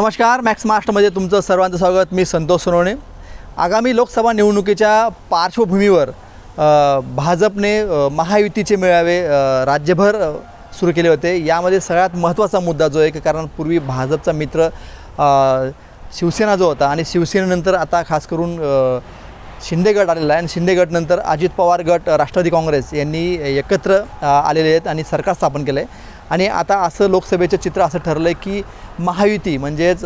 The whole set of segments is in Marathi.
नमस्कार मॅक्स मास्टरमध्ये तुमचं सर्वांचं स्वागत. मी संतोष सोनवणे. आगामी लोकसभा निवडणुकीच्या पार्श्वभूमीवर भाजपने महायुतीचे मेळावे राज्यभर सुरू केले होते. यामध्ये सगळ्यात महत्त्वाचा मुद्दा जो आहे की कारण पूर्वी भाजपचा मित्र शिवसेना जो होता आणि शिवसेनेनंतर आता खास करून अ, शिंदे गट आलेला आहे. आणि शिंदे गटनंतर अजित पवार गट राष्ट्रवादी काँग्रेस यांनी एकत्र आलेले आहेत आणि सरकार स्थापन केलं आहे आणि आता असं लोकसभेचं चित्र असं ठरलं आहे की महायुती म्हणजेच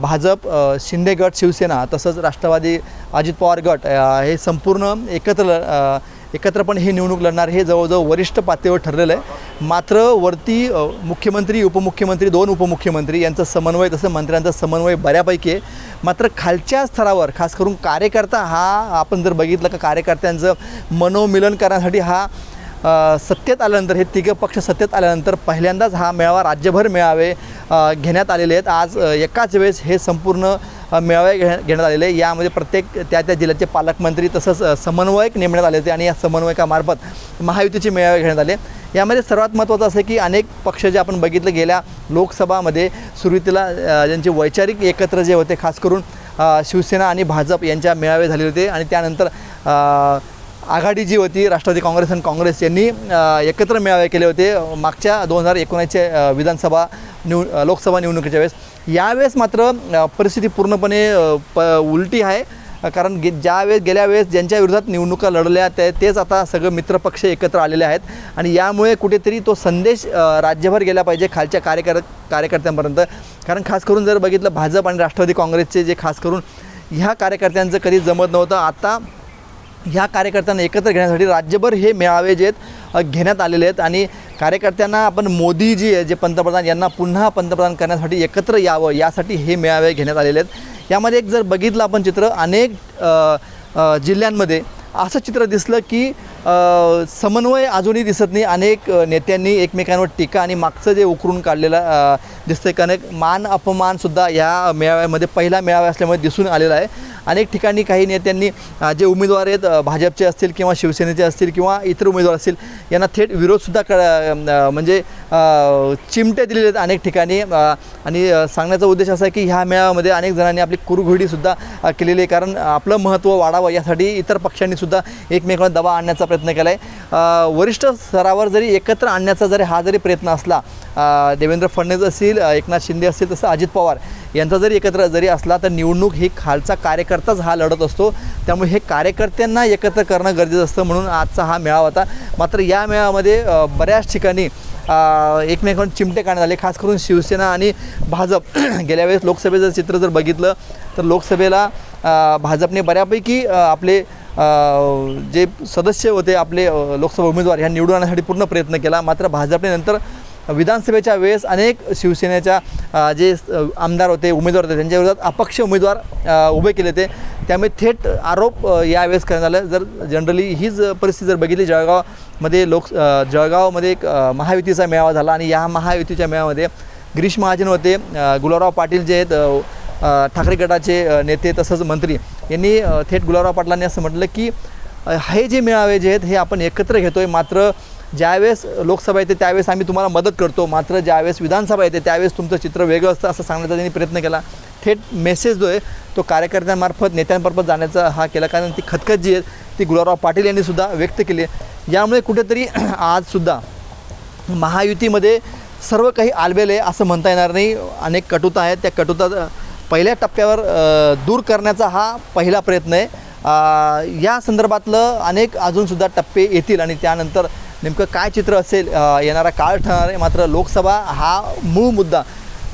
भाजप शिंदे गट शिवसेना तसंच राष्ट्रवादी अजित पवार गट हे संपूर्ण एकत्र एकत्रपणे ही निवडणूक लढणार हे जवळजवळ वरिष्ठ पातळीवर ठरलेलं आहे. मात्र वरती मुख्यमंत्री उपमुख्यमंत्री दोन उपमुख्यमंत्री यांचा समन्वय तसं मंत्र्यांचा समन्वय बऱ्यापैकी आहे. मात्र खालच्या स्तरावर खास करून कार्यकर्ता हा आपण जर बघितलं का कार्यकर्त्यांचं मनोमिलन करण्यासाठी हा सत्तेत आल्यानंतर हे तिघं पक्ष सत्तेत आल्यानंतर पहिल्यांदाच हा मेळावा राज्यभर मेळावे घेण्यात आलेले आहेत आज एकाच वेळेस हे संपूर्ण मेळावे घे घेण्यात आलेले आहे. यामध्ये प्रत्येक त्या त्या जिल्ह्याचे पालकमंत्री तसंच समन्वयक नेमण्यात आले होते आणि या समन्वयकामार्फत महायुतीचे मेळावे घेण्यात आले यामध्ये सर्वात महत्त्वाचं असं की अनेक पक्ष जे आपण बघितलं गेल्या लोकसभामध्ये सुरुवातीला ज्यांचे वैचारिक एकत्र जे होते खास करून शिवसेना आणि भाजप यांच्या मेळावे झाले होते आणि त्यानंतर आघाडी जी होती राष्ट्रवादी काँग्रेस आणि काँग्रेस यांनी एकत्र मेळावे केले होते मागच्या दोन हजार एकोणीसच्या विधानसभा निव लोकसभा निवडणुकीच्या वेळेस. यावेळेस मात्र परिस्थिती पूर्णपणे प उलटी आहे. कारण गे ज्यावेळेस गेल्या वेळेस ज्यांच्या विरोधात निवडणुका लढल्या ते तेच आता सगळं मित्रपक्ष एकत्र आलेले आहेत. आणि यामुळे कुठेतरी तो संदेश राज्यभर गेला पाहिजे खालच्या कार्यकर कार्यकर्त्यांपर्यंत. कारण खास करून जर बघितलं भाजप आणि राष्ट्रवादी काँग्रेसचे जे खास करून ह्या कार्यकर्त्यांचं कधी जमत नव्हतं. आता ह्या कार्यकर्त्यांना एकत्र घेण्यासाठी राज्यभर हे मेळावे जे आहेत घेण्यात आलेले आहेत. आणि कार्यकर्त्यांना आपण मोदी जी आहे जे पंतप्रधान यांना पुन्हा पंतप्रधान करण्यासाठी एकत्र यावं यासाठी हे मेळावे घेण्यात आलेले आहेत. यामध्ये एक जर बघितलं आपण चित्र अनेक जिल्ह्यांमध्ये असं चित्र दिसलं की समन्वय अजूनही दिसत नाही. अनेक नेत्यांनी एकमेकांवर टीका आणि मागचं जे उकरून काढलेलं दिसतं दिसतंय कारण एक मान अपमानसुद्धा या मेळाव्यामध्ये पहिला मेळावा असल्यामुळे दिसून आलेला आहे. अनेक ठिकाणी काही नेत्यांनी जे उमेदवार आहेत भाजपचे असतील किंवा शिवसेनेचे असतील किंवा इतर उमेदवार असतील यांना थेट विरोधसुद्धा क म्हणजे चिमटे दिलेले आहेत अनेक ठिकाणी. आणि सांगण्याचा उद्देश असा आहे की ह्या मेळाव्यामध्ये अनेक जणांनी आपली कुरघोडीसुद्धा केलेली आहे. कारण आपलं महत्त्व वाढावं यासाठी इतर पक्षांनीसुद्धा एकमेकांना दबा आणण्याचा प्रयत्न केला आहे वरिष्ठ स्तरावर जरी एकत्र आणण्याचा जरी हा जरी प्रयत्न असला देवेंद्र फडणवीस असतील एकनाथ शिंदे असतील तसं अजित पवार यांचा जरी एकत्र जरी असला तर निवडणूक ही खालचा कार्यकर्ताच हा लढत असतो. त्यामुळे हे कार्यकर्त्यांना एकत्र करणं गरजेचं असतं म्हणून आजचा हा मेळावा होता. मात्र या मेळाव्यामध्ये बऱ्याच ठिकाणी एकमेकांवर चिमटे काढण्यात आले. खास करून शिवसेना आणि भाजप. गेल्या वेळेस लोकसभेचं चित्र जर बघितलं तर लोकसभेला भाजपने बऱ्यापैकी आपले जे सदस्य होते आपले लोकसभा उमेदवार ह्या निवडून आणण्यासाठी पूर्ण प्रयत्न केला. मात्र भाजपने नंतर विधानसभेच्या वेळेस अनेक शिवसेनेच्या जे आमदार होते उमेदवार होते त्यांच्या विरोधात अपक्ष उमेदवार उभे केले होते त्यामुळे थेट आरोप यावेळेस करण्यात आले. जर जनरली हीच परिस्थिती जर बघितली जळगावमध्ये लोक जळगावमध्ये एक महायुतीचा मेळावा झाला आणि या महायुतीच्या मेळाव्यामध्ये गिरीश महाजन होते गुलाबराव पाटील जे आहेत ठाकरे गटाचे नेते तसंच मंत्री यांनी थेट गुलाबराव पाटलांनी असं म्हटलं की हे जे मेळावे जे आहेत हे आपण एकत्र घेतो आहे मात्र ज्यावेळेस लोकसभा येते त्यावेळेस आम्ही तुम्हाला मदत करतो. मात्र ज्यावेळेस विधानसभा येते त्यावेळेस तुमचं चित्र वेगळं असतं असं सांगण्याचा त्यांनी प्रयत्न केला. थेट मेसेज जो आहे तो कार्यकर्त्यांमार्फत नेत्यांमार्फत जाण्याचा हा केला. कारण ती खतखत जी आहे ती गुलाबराव पाटील यांनी सुद्धा व्यक्त केली आहे. यामुळे कुठेतरी आजसुद्धा महायुतीमध्ये सर्व काही आलबेल आहे असं म्हणता येणार नाही. अनेक कटुता आहेत. त्या कटुता पहिल्या टप्प्यावर दूर करण्याचा हा पहिला प्रयत्न आहे. या संदर्भातलं अनेक अजूनसुद्धा टप्पे येतील आणि त्यानंतर नेमकं काय चित्र असेल येणारा काळ ठरणार आहे मात्र लोकसभा हा मूळ मुद्दा.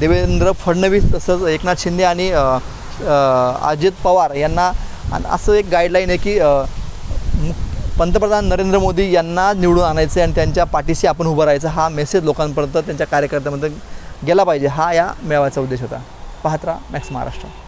देवेंद्र फडणवीस तसंच एकनाथ शिंदे आणि अजित पवार यांना असं एक गाईडलाईन आहे की पंतप्रधान नरेंद्र मोदी यांना निवडून आणायचं आणि त्यांच्या पाठीशी आपण उभं राहायचं हा मेसेज लोकांपर्यंत त्यांच्या कार्यकर्त्यांपर्यंत गेला पाहिजे हा या मेळाव्याचा उद्देश होता. पाहत राहा मॅक्स महाराष्ट्र.